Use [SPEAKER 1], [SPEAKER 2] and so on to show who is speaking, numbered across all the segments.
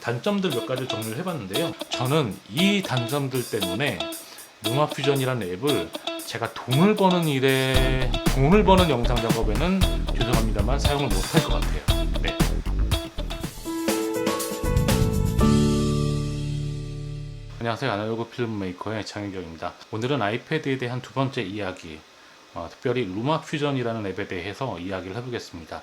[SPEAKER 1] 단점들 몇 가지 정리를 해봤는데요. 저는 이 단점들 때문에 루마 퓨전이라는 앱을 제가 돈을 버는 일에 돈을 버는 영상 작업에는 죄송합니다만 사용을 못할 것 같아요. 네. 안녕하세요. 아날로그 필름 메이커의 장윤경입니다. 오늘은 아이패드에 대한 두 번째 이야기, 어, 특별히 루마 퓨전이라는 앱에 대해서 이야기를 해보겠습니다.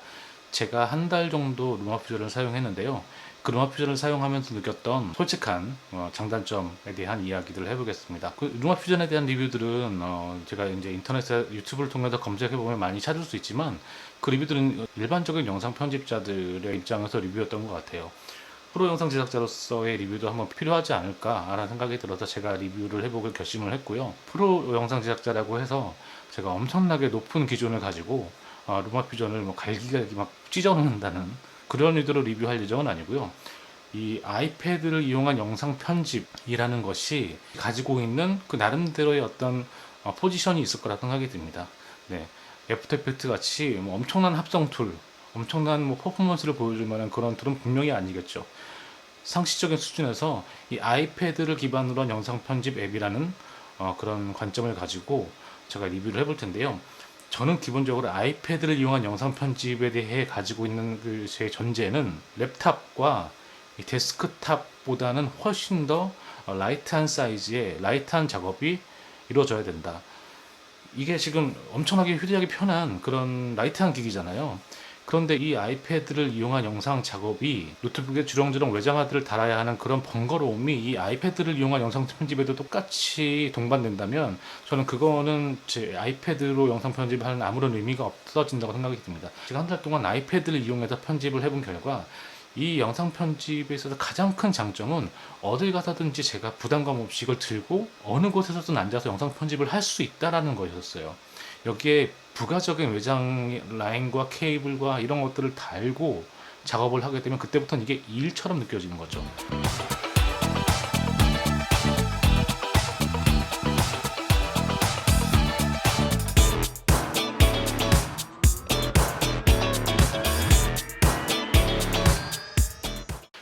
[SPEAKER 1] 제가 한 달 정도 루마 퓨전을 사용했는데요. 그 루마 퓨전을 사용하면서 느꼈던 솔직한 어, 장단점에 대한 이야기들을 해보겠습니다. 그 루마 퓨전에 대한 리뷰들은 어, 제가 이제 인터넷에 유튜브를 통해서 검색해 보면 많이 찾을 수 있지만 그 리뷰들은 일반적인 영상 편집자들의 입장에서 리뷰였던 것 같아요. 프로 영상 제작자로서의 리뷰도 한번 필요하지 않을까라는 생각이 들어서 제가 리뷰를 해보길 결심을 했고요. 프로 영상 제작자라고 해서 제가 엄청나게 높은 기준을 가지고 어, 루마 퓨전을 뭐 갈기갈기 막 찢어놓는다는 그런 의도로 리뷰할 예정은 아니고요. 이 아이패드를 이용한 영상 편집이라는 것이 가지고 있는 그 나름대로의 어떤 어, 포지션이 있을 거라 생각이 듭니다. 네. 애프터 이펙트 같이 뭐 엄청난 합성 툴, 엄청난 뭐 퍼포먼스를 보여줄 만한 그런 툴은 분명히 아니겠죠. 상시적인 수준에서 이 아이패드를 기반으로 한 영상 편집 앱이라는 어, 그런 관점을 가지고 제가 리뷰를 해볼 텐데요. 저는 기본적으로 아이패드를 이용한 영상 편집에 대해 가지고 있는 그 제 전제는 랩탑과 이 데스크탑보다는 훨씬 더 어, 라이트한 사이즈의 라이트한 작업이 이루어져야 된다. 이게 지금 엄청나게 휴대하기 편한 그런 라이트한 기기잖아요. 그런데 이 아이패드를 이용한 영상 작업이 노트북에 주렁주렁 외장하드를 달아야 하는 그런 번거로움이 이 아이패드를 이용한 영상 편집에도 똑같이 동반된다면 저는 그거는 제 아이패드로 영상 편집하는 아무런 의미가 없어진다고 생각이 듭니다. 제가 한 달 동안 아이패드를 이용해서 편집을 해본 결과 이 영상 편집에 있어서 가장 큰 장점은 어딜 가서든지 제가 부담감 없이 이걸 들고 어느 곳에서든 앉아서 영상 편집을 할 수 있다라는 것이었어요. 여기에 부가적인 외장 라인과 케이블과 이런 것들을 달고 작업을 하게 되면 그때부터는 이게 일처럼 느껴지는 거죠.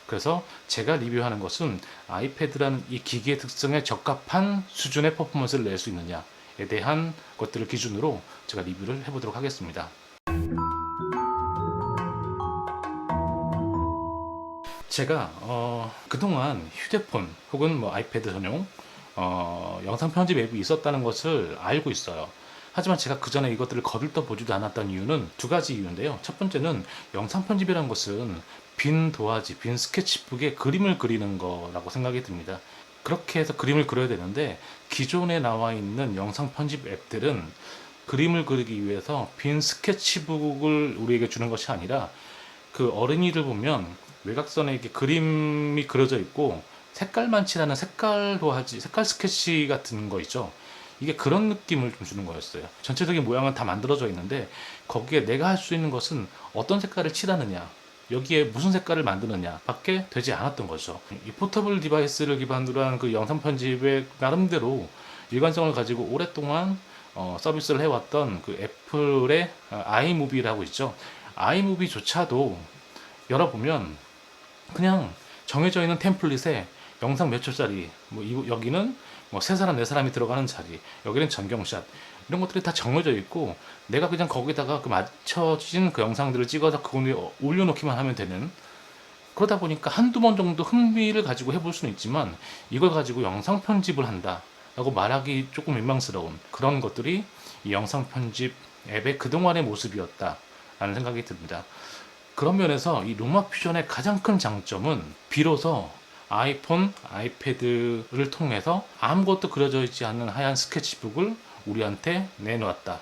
[SPEAKER 1] 그래서 제가 리뷰하는 것은 아이패드라는 이 기기의 특성에 적합한 수준의 퍼포먼스를 낼 수 있느냐에 대한 것들을 기준으로 제가 리뷰를 해보도록 하겠습니다. 제가 어, 그동안 휴대폰 혹은 뭐 아이패드 전용 어, 영상 편집 앱이 있었다는 것을 알고 있어요. 하지만 제가 그 전에 이것들을 거들떠 보지도 않았던 이유는 두 가지 이유인데요. 첫 번째는 영상 편집이라는 것은 빈 도화지, 빈 스케치북에 그림을 그리는 거라고 생각이 듭니다. 그렇게 해서 그림을 그려야 되는데 기존에 나와 있는 영상 편집 앱들은 그림을 그리기 위해서 빈 스케치북을 우리에게 주는 것이 아니라 그 어린이를 보면 외곽선에 이렇게 그림이 그려져 있고 색깔만 칠하는 색깔 도화지, 색깔 스케치 같은 거 있죠. 이게 그런 느낌을 좀 주는 거였어요. 전체적인 모양은 다 만들어져 있는데 거기에 내가 할 수 있는 것은 어떤 색깔을 칠하느냐, 여기에 무슨 색깔을 만드느냐 밖에 되지 않았던 거죠. 이 포터블 디바이스를 기반으로 한 그 영상 편집의 나름대로 일관성을 가지고 오랫동안 어, 서비스를 해왔던 그 애플의 어, 아이무비라고 있죠. 아이무비조차도 열어보면 그냥 정해져 있는 템플릿에 영상 몇 초짜리, 뭐 이- 여기는 뭐 세 사람 네 사람이 들어가는 자리, 여기는 전경샷 이런 것들이 다 정해져 있고 내가 그냥 거기다가 그 맞춰진 그 영상들을 찍어서 그거에 올려놓기만 하면 되는 그러다 보니까 한두 번 정도 흥미를 가지고 해볼 수는 있지만 이걸 가지고 영상 편집을 한다 라고 말하기 조금 민망스러운 그런 것들이 이 영상 편집 앱의 그동안의 모습이었다 라는 생각이 듭니다. 그런 면에서 이 루마 퓨전의 가장 큰 장점은 비로소 아이폰, 아이패드를 통해서 아무것도 그려져 있지 않는 하얀 스케치북을 우리한테 내놓았다.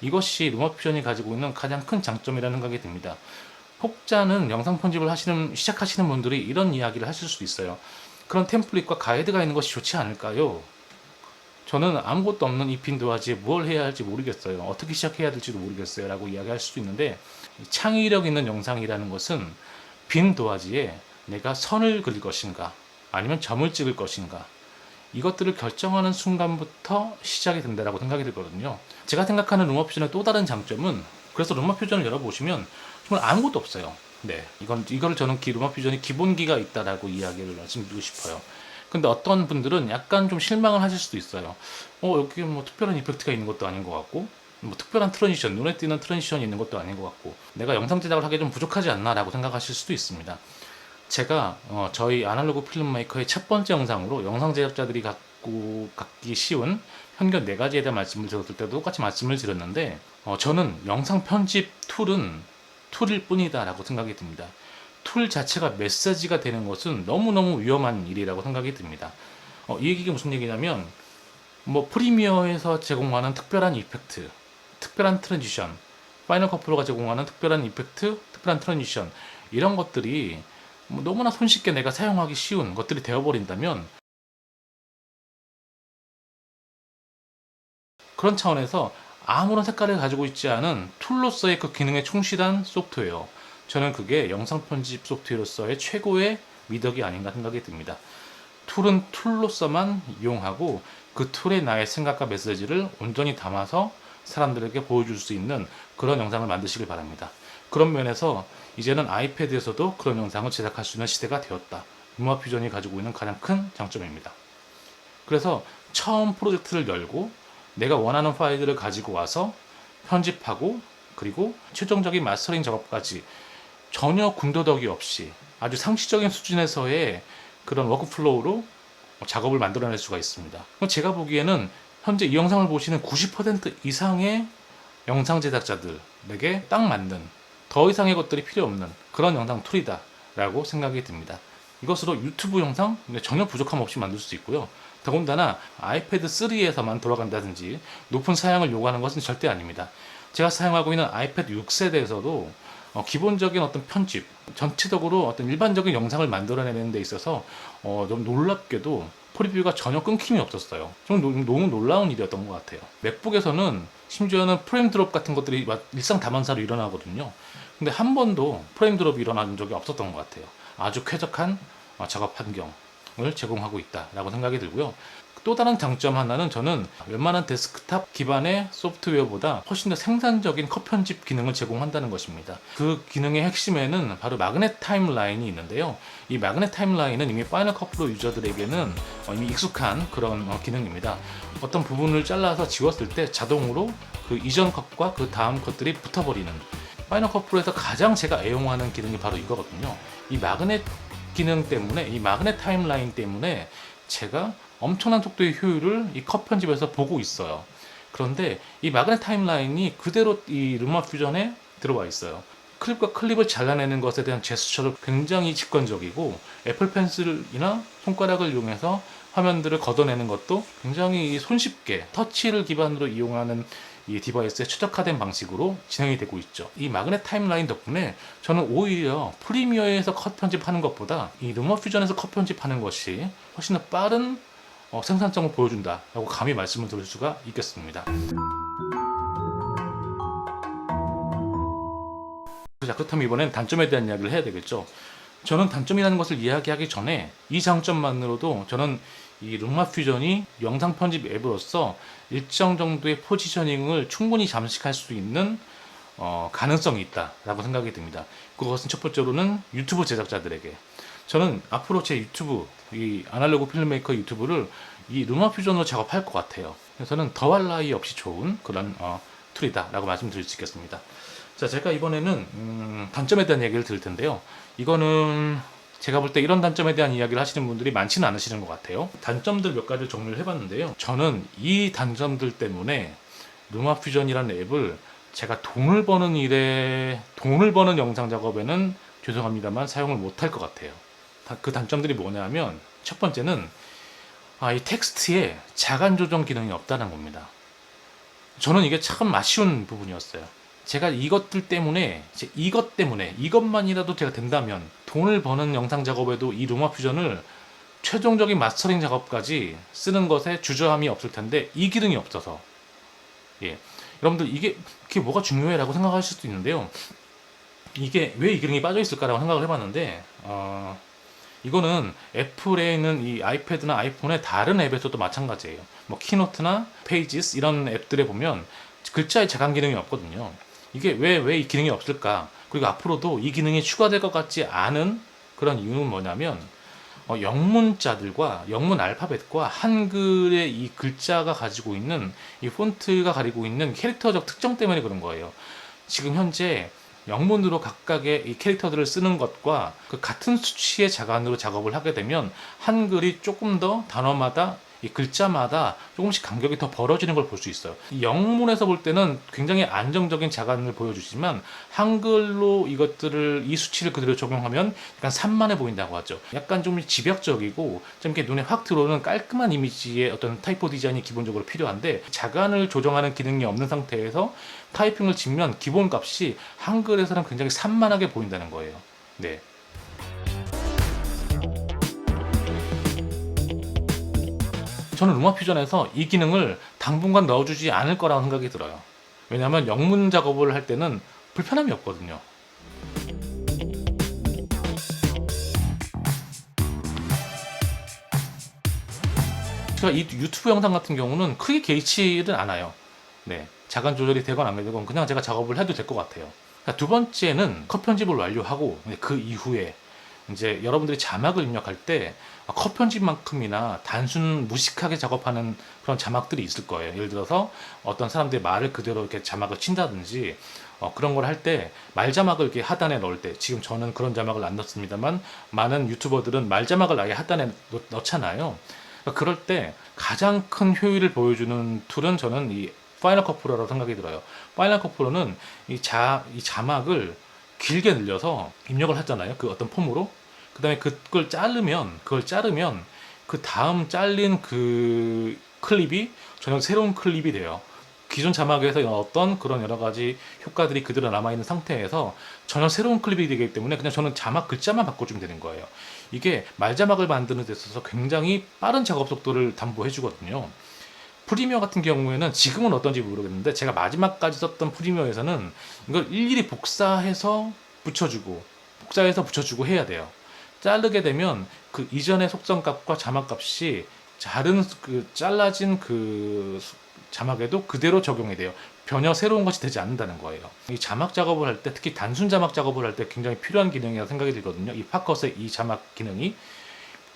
[SPEAKER 1] 이것이 퓨전이 가지고 있는 가장 큰 장점이라는 생각이 듭니다. 혹자는 영상 편집을 하시는 시작하시는 분들이 이런 이야기를 하실 수 있어요. 그런 템플릿과 가이드가 있는 것이 좋지 않을까요? 저는 아무것도 없는 이빈 도화지에 뭘 해야 할지 모르겠어요. 어떻게 시작해야 될지도 모르겠어요. 라고 이야기할 수도 있는데 이 창의력 있는 영상이라는 것은 빈 도화지에 내가 선을 그릴 것인가 아니면 점을 찍을 것인가 이것들을 결정하는 순간부터 시작이 된다라고 생각이 들거든요. 제가 생각하는 루마 퓨전의 또 다른 장점은 그래서 루마 퓨전을 열어보시면 정말 아무것도 없어요. 네, 이건 이거를 저는 기 루마 퓨전이 기본기가 있다라고 이야기를 말씀드리고 싶어요. 근데 어떤 분들은 약간 좀 실망을 하실 수도 있어요. 어 여기 뭐 특별한 이펙트가 있는 것도 아닌 것 같고, 뭐 특별한 트랜지션, 눈에 띄는 트랜지션이 있는 것도 아닌 것 같고, 내가 영상 제작을 하기에 좀 부족하지 않나라고 생각하실 수도 있습니다. 제가 어, 저희 아날로그 필름 메이커의 첫 번째 영상으로 영상 제작자들이 갖고 갖기 쉬운 편견 네 가지에 대한 말씀을 드렸을 때도 똑같이 말씀을 드렸는데 어, 저는 영상 편집 툴은 툴일 뿐이다라고 생각이 듭니다. 툴 자체가 메시지가 되는 것은 너무너무 위험한 일이라고 생각이 듭니다. 어, 이 얘기가 무슨 얘기냐면 뭐 프리미어에서 제공하는 특별한 이펙트, 특별한 트랜지션, 파이널 컷 프로가 제공하는 특별한 이펙트, 특별한 트랜지션 이런 것들이 뭐 너무나 손쉽게 내가 사용하기 쉬운 것들이 되어버린다면 그런 차원에서 아무런 색깔을 가지고 있지 않은 툴로서의 그 기능에 충실한 소프트웨어 저는 그게 영상 편집 소프트웨어로서의 최고의 미덕이 아닌가 생각이 듭니다. 툴은 툴로서만 이용하고 그 툴에 나의 생각과 메시지를 온전히 담아서 사람들에게 보여줄 수 있는 그런 영상을 만드시길 바랍니다. 그런 면에서 이제는 아이패드에서도 그런 영상을 제작할 수 있는 시대가 되었다. 음악 퓨전이 가지고 있는 가장 큰 장점입니다. 그래서 처음 프로젝트를 열고 내가 원하는 파일들을 가지고 와서 편집하고 그리고 최종적인 마스터링 작업까지 전혀 군더더기 없이 아주 상시적인 수준에서의 그런 워크플로우로 작업을 만들어낼 수가 있습니다. 제가 보기에는 현재 이 영상을 보시는 90% 이상의 영상 제작자들에게 딱 맞는 더 이상의 것들이 필요 없는 그런 영상 툴이다 라고 생각이 듭니다. 이것으로 유튜브 영상 전혀 부족함 없이 만들 수 있고요. 더군다나 아이패드 3에서만 돌아간다든지 높은 사양을 요구하는 것은 절대 아닙니다. 제가 사용하고 있는 아이패드 6세대에서도 어, 기본적인 어떤 편집, 전체적으로 어떤 일반적인 영상을 만들어내는 데 있어서 어, 좀 놀랍게도 프리뷰가 전혀 끊김이 없었어요. 좀 노- 너무 놀라운 일이었던 것 같아요. 맥북에서는 심지어는 프레임 드롭 같은 것들이 막 일상 다반사로 일어나거든요. 근데 한 번도 프레임 드롭이 일어난 적이 없었던 것 같아요. 아주 쾌적한 어, 작업 환경을 제공하고 있다라고 생각이 들고요. 또 다른 장점 하나는 저는 웬만한 데스크탑 기반의 소프트웨어보다 훨씬 더 생산적인 컷 편집 기능을 제공한다는 것입니다. 그 기능의 핵심에는 바로 마그넷 타임라인이 있는데요. 이 마그넷 타임라인은 이미 파이널 컷 프로 유저들에게는 어, 이미 익숙한 그런 어, 기능입니다. 어떤 부분을 잘라서 지웠을 때 자동으로 그 이전 컷과 그 다음 컷들이 붙어버리는 파이널 컷 프로에서 가장 제가 애용하는 기능이 바로 이거거든요. 이 마그넷 기능 때문에 이 마그넷 타임라인 때문에 제가 엄청난 속도의 효율을 이 컷 편집에서 보고 있어요. 그런데 이 마그넷 타임라인이 그대로 이 르마 퓨전에 들어와 있어요. 클립과 클립을 잘라내는 것에 대한 제스처도 굉장히 직관적이고 애플 펜슬이나 손가락을 이용해서 화면들을 걷어내는 것도 굉장히 손쉽게 터치를 기반으로 이용하는 이 디바이스에 최적화된 방식으로 진행이 되고 있죠. 이 마그넷 타임라인 덕분에 저는 오히려 프리미어에서 컷 편집하는 것보다 이 르마 퓨전에서 컷 편집하는 것이 훨씬 더 빠른 어, 생산성을 보여준다라고 감히 말씀을 드릴 수가 있겠습니다. 자, 그렇다면 이번엔 단점에 대한 이야기를 해야 되겠죠. 저는 단점이라는 것을 이야기하기 전에 이 장점만으로도 저는 이 룸마 퓨전이 영상 편집 앱으로서 일정 정도의 포지셔닝을 충분히 잠식할 수 있는 어, 가능성이 있다라고 생각이 듭니다. 그것은 첫 번째로는 유튜브 제작자들에게 저는 앞으로 제 유튜브 이 아날로그 필름메이커 유튜브를 이 룸마 퓨전으로 작업할 것 같아요. 그래서는 더할 나위 없이 좋은 그런 어, 툴이다라고 말씀드릴 수 있겠습니다. 자, 제가 이번에는 음, 단점에 대한 얘기를 드릴 텐데요. 이거는 제가 볼 때 이런 단점에 대한 이야기를 하시는 분들이 많지는 않으시는 것 같아요. 단점들 몇 가지를 정리를 해봤는데요. 저는 이 단점들 때문에 루마 퓨전이라는 앱을 제가 돈을 버는 일에 돈을 버는 영상 작업에는 죄송합니다만 사용을 못할 것 같아요. 다- 그 단점들이 뭐냐면 첫 번째는 아, 이 텍스트에 자간 조정 기능이 없다는 겁니다. 저는 이게 참 아쉬운 부분이었어요. 제가 이것들 때문에 제- 이것 때문에 이것만이라도 제가 된다면 돈을 버는 영상 작업에도 이 루마 퓨전을 최종적인 마스터링 작업까지 쓰는 것에 주저함이 없을 텐데 이 기능이 없어서 예 여러분들 이게 그게 뭐가 중요해라고 생각하실 수도 있는데요 이게 왜 이 기능이 빠져 있을까라고 생각을 해봤는데 어, 이거는 애플에 있는 이 아이패드나 아이폰의 다른 앱에서도 마찬가지예요 뭐 키노트나 페이지스 이런 앱들에 보면 글자의 자강 기능이 없거든요 이게 왜 왜 이 기능이 없을까? 그리고 앞으로도 이 기능이 추가될 것 같지 않은 그런 이유는 뭐냐면 어, 영문자들과 영문 알파벳과 한글의 이 글자가 가지고 있는 이 폰트가 가지고 있는 캐릭터적 특성 때문에 그런 거예요. 지금 현재 영문으로 각각의 이 캐릭터들을 쓰는 것과 그 같은 수치의 자간으로 작업을 하게 되면 한글이 조금 더 단어마다 이 글자마다 조금씩 간격이 더 벌어지는 걸 볼 수 있어요. 이 영문에서 볼 때는 굉장히 안정적인 자간을 보여주지만 한글로 이것들을 이 수치를 그대로 적용하면 약간 산만해 보인다고 하죠. 약간 좀 집약적이고 좀 이렇게 눈에 확 들어오는 깔끔한 이미지의 어떤 타이포 디자인이 기본적으로 필요한데 자간을 조정하는 기능이 없는 상태에서 타이핑을 치면 기본 값이 한글에서는 굉장히 산만하게 보인다는 거예요. 네. 저는 루마 퓨전에서 이 기능을 당분간 넣어주지 않을 거라고 생각이 들어요. 왜냐하면 영문 작업을 할 때는 불편함이 없거든요. 제가 이 유튜브 영상 같은 경우는 크게 개의치는 않아요. 네. 자간 조절이 되건 안 되건 그냥 제가 작업을 해도 될 것 같아요. 그러니까 두 번째는 컷 편집을 완료하고 그 이후에 이제 여러분들이 자막을 입력할 때 컷 편집만큼이나 단순 무식하게 작업하는 그런 자막들이 있을 거예요. 예를 들어서 어떤 사람들이 말을 그대로 이렇게 자막을 친다든지 어, 그런 걸 할 때 말 자막을 이렇게 하단에 넣을 때 지금 저는 그런 자막을 안 넣습니다만 많은 유튜버들은 말 자막을 아예 하단에 넣, 넣잖아요. 그러니까 그럴 때 가장 큰 효율을 보여주는 툴은 저는 이 파이널 컷 프로라고 생각이 들어요. 파이널 컷 프로는 이 자, 이 자막을 길게 늘려서 입력을 하잖아요. 그 어떤 폼으로. 그 다음에 그걸 자르면, 그걸 자르면 그 다음 잘린 그 클립이 전혀 새로운 클립이 돼요. 기존 자막에서 어떤 그런 여러 가지 효과들이 그대로 남아있는 상태에서 전혀 새로운 클립이 되기 때문에 그냥 저는 자막 글자만 바꿔주면 되는 거예요. 이게 말자막을 만드는 데 있어서 굉장히 빠른 작업 속도를 담보해 주거든요. 프리미어 같은 경우에는 지금은 어떤지 모르겠는데 제가 마지막까지 썼던 프리미어에서는 이걸 일일이 복사해서 붙여주고 복사해서 붙여주고 해야 돼요. 자르게 되면 그 이전의 속성 값과 자막 값이 자른 그 잘라진 그 수- 자막에도 그대로 적용이 돼요. 전혀 새로운 것이 되지 않는다는 거예요. 이 자막 작업을 할 때 특히 단순 자막 작업을 할 때 굉장히 필요한 기능이라고 생각이 들거든요. 이 팝컷의 이 자막 기능이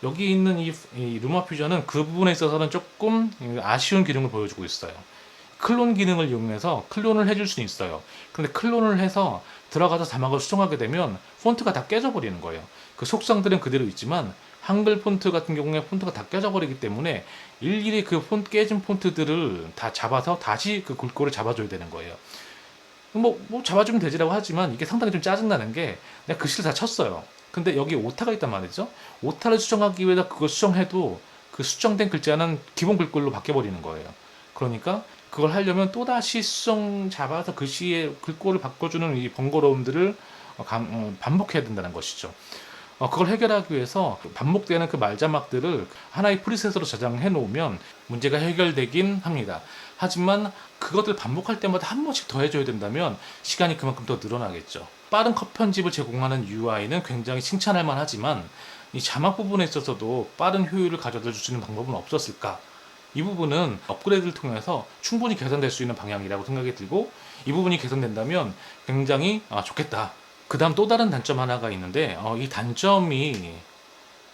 [SPEAKER 1] 여기 있는 이, 이 루마 퓨전은 그 부분에 있어서는 조금 아쉬운 기능을 보여주고 있어요. 클론 기능을 이용해서 클론을 해줄 수는 있어요. 근데 클론을 해서 들어가서 자막을 수정하게 되면 폰트가 다 깨져버리는 거예요. 그 속성들은 그대로 있지만 한글 폰트 같은 경우에 폰트가 다 깨져버리기 때문에 일일이 그 폰, 깨진 폰트들을 다 잡아서 다시 그 글꼴을 잡아줘야 되는 거예요. 뭐, 뭐 잡아주면 되지라고 하지만 이게 상당히 좀 짜증나는 게 내가 글씨를 다 쳤어요. 근데 여기 오타가 있단 말이죠. 오타를 수정하기 위해서 그걸 수정해도 그 수정된 글자는 기본 글꼴로 바뀌어버리는 거예요. 그러니까 그걸 하려면 또다시 수정 잡아서 글씨의 글꼴을 바꿔주는 이 번거로움들을 어, 감- 어, 반복해야 된다는 것이죠. 어, 그걸 해결하기 위해서 반복되는 그 말자막들을 하나의 프리셋으로 저장해 놓으면 문제가 해결되긴 합니다. 하지만 그것들 반복할 때마다 한 번씩 더 해줘야 된다면 시간이 그만큼 더 늘어나겠죠. 빠른 컷 편집을 제공하는 UI는 굉장히 칭찬할 만하지만 이 자막 부분에 있어서도 빠른 효율을 가져다 줄 수 있는 방법은 없었을까? 이 부분은 업그레이드를 통해서 충분히 개선될 수 있는 방향이라고 생각이 들고 이 부분이 개선된다면 굉장히 아, 좋겠다. 그 다음 또 다른 단점 하나가 있는데 어, 이 단점이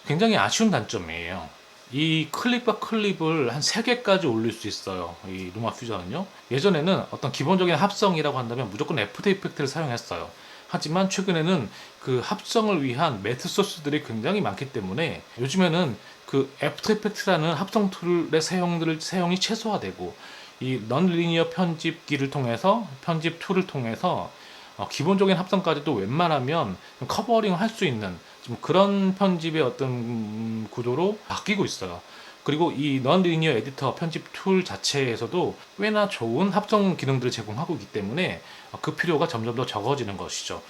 [SPEAKER 1] 굉장히 아쉬운 단점이에요. 이 클립과 클립을 한 3개까지 올릴 수 있어요. 이 루마 퓨전은요. 예전에는 어떤 기본적인 합성이라고 한다면 무조건 애프터 이펙트를 사용했어요. 하지만 최근에는 그 합성을 위한 매트 소스들이 굉장히 많기 때문에 요즘에는 그 애프터 이펙트라는 합성 툴의 사용들을 사용이 최소화되고 이 넌리니어 편집기를 통해서 편집 툴을 통해서 어, 기본적인 합성까지도 웬만하면 좀 커버링 할 수 있는 좀 그런 편집의 어떤 음, 구도로 바뀌고 있어요. 그리고 이 넌리니어 에디터 편집 툴 자체에서도 꽤나 좋은 합성 기능들을 제공하고 있기 때문에 어, 그 필요가 점점 더 적어지는 것이죠.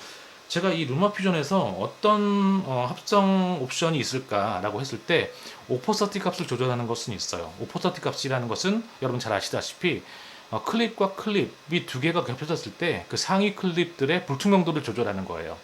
[SPEAKER 1] 제가 이 루마 퓨전에서 어떤 어, 합성 옵션이 있을까라고 했을 때 오퍼서티 값을 조절하는 것은 있어요. 오퍼서티 값이라는 것은 여러분 잘 아시다시피 어, 클립과 클립이 두 개가 겹쳐졌을 때 그 상위 클립들의 불투명도를 조절하는 거예요.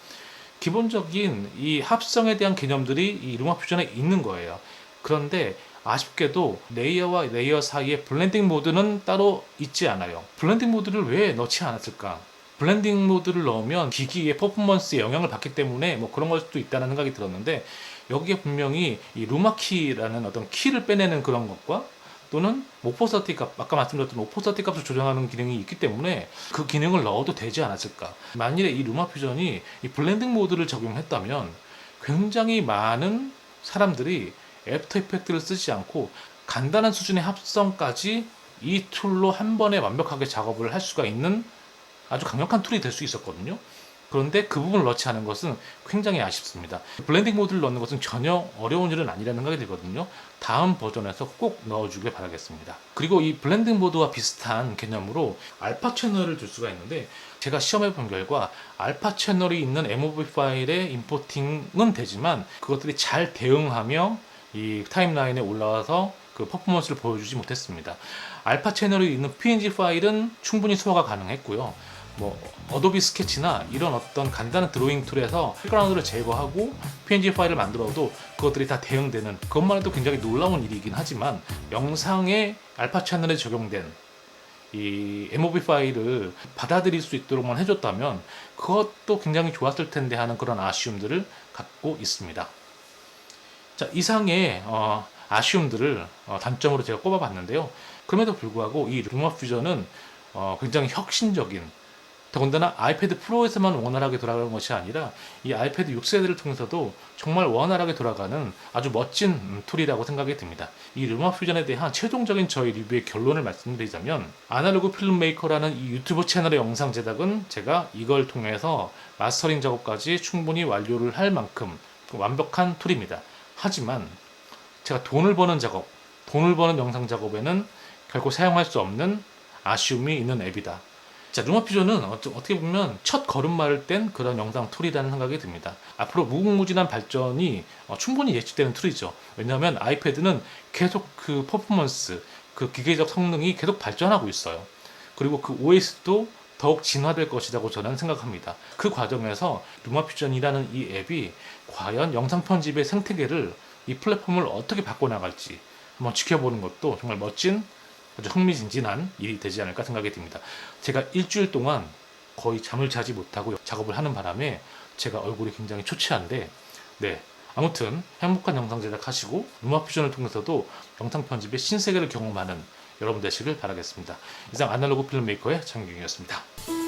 [SPEAKER 1] 기본적인 이 합성에 대한 개념들이 이 루마 퓨전에 있는 거예요. 그런데 아쉽게도 레이어와 레이어 사이에 블렌딩 모드는 따로 있지 않아요. 블렌딩 모드를 왜 넣지 않았을까? 블렌딩 모드를 넣으면 기기의 퍼포먼스에 영향을 받기 때문에 뭐 그런 걸 수도 있다는 생각이 들었는데 여기에 분명히 이 루마키라는 어떤 키를 빼내는 그런 것과 또는 모포서티 값, 아까 말씀드렸던 모포서티 값을 조정하는 기능이 있기 때문에 그 기능을 넣어도 되지 않았을까. 만일에 이 루마 퓨전이 이 블렌딩 모드를 적용했다면 굉장히 많은 사람들이 애프터 이펙트를 쓰지 않고 간단한 수준의 합성까지 이 툴로 한 번에 완벽하게 작업을 할 수가 있는 아주 강력한 툴이 될 수 있었거든요. 그런데 그 부분을 넣지 않은 것은 굉장히 아쉽습니다. 블렌딩 모드를 넣는 것은 전혀 어려운 일은 아니라는 생각이 들거든요. 다음 버전에서 꼭 넣어주길 바라겠습니다. 그리고 이 블렌딩 모드와 비슷한 개념으로 알파 채널을 줄 수가 있는데 제가 시험해 본 결과 알파 채널이 있는 MOV 파일의 임포팅은 되지만 그것들이 잘 대응하며 이 타임라인에 올라와서 그 퍼포먼스를 보여주지 못했습니다. 알파 채널이 있는 PNG 파일은 충분히 소화가 가능했고요. 뭐 어도비 스케치나 이런 어떤 간단한 드로잉 툴에서 백그라운드를 제거하고 PNG 파일을 만들어도 그것들이 다 대응되는 그것만 해도 굉장히 놀라운 일이긴 하지만 영상의 알파 채널에 적용된 이 MOV 파일을 받아들일 수 있도록만 해줬다면 그것도 굉장히 좋았을 텐데 하는 그런 아쉬움들을 갖고 있습니다. 자 이상의 어, 아쉬움들을 어, 단점으로 제가 꼽아봤는데요. 그럼에도 불구하고 이 루마 퓨전은 어, 굉장히 혁신적인 더군다나 아이패드 프로에서만 원활하게 돌아가는 것이 아니라 이 아이패드 6세대를 통해서도 정말 원활하게 돌아가는 아주 멋진 음, 툴이라고 생각이 듭니다. 이 루마 퓨전에 대한 최종적인 저희 리뷰의 결론을 말씀드리자면 아날로그 필름 메이커라는 이 유튜브 채널의 영상 제작은 제가 이걸 통해서 마스터링 작업까지 충분히 완료를 할 만큼 완벽한 툴입니다. 하지만 제가 돈을 버는 작업, 돈을 버는 영상 작업에는 결코 사용할 수 없는 아쉬움이 있는 앱이다. 자, 어- 어떻게 보면 첫 걸음마를 뗀 그런 영상 툴이라는 생각이 듭니다. 앞으로 무궁무진한 발전이 어, 충분히 예측되는 툴이죠. 왜냐하면 아이패드는 계속 그 퍼포먼스, 그 기계적 성능이 계속 발전하고 있어요. 그리고 그 OS도 더욱 진화될 것이라고 저는 생각합니다. 그 과정에서 루마퓨전이라는 이 앱이 과연 영상 편집의 생태계를 이 플랫폼을 어떻게 바꿔나갈지 한번 지켜보는 것도 정말 멋진 아주 흥미진진한 일이 되지 않을까 생각이 듭니다. 제가 일주일 동안 거의 잠을 자지 못하고 작업을 하는 바람에 제가 얼굴이 굉장히 초췌한데 네 아무튼 행복한 영상 제작하시고 루마퓨전을 통해서도 영상 편집의 신세계를 경험하는 여러분 되시길 바라겠습니다. 이상 아날로그 필름메이커의 장경이었습니다.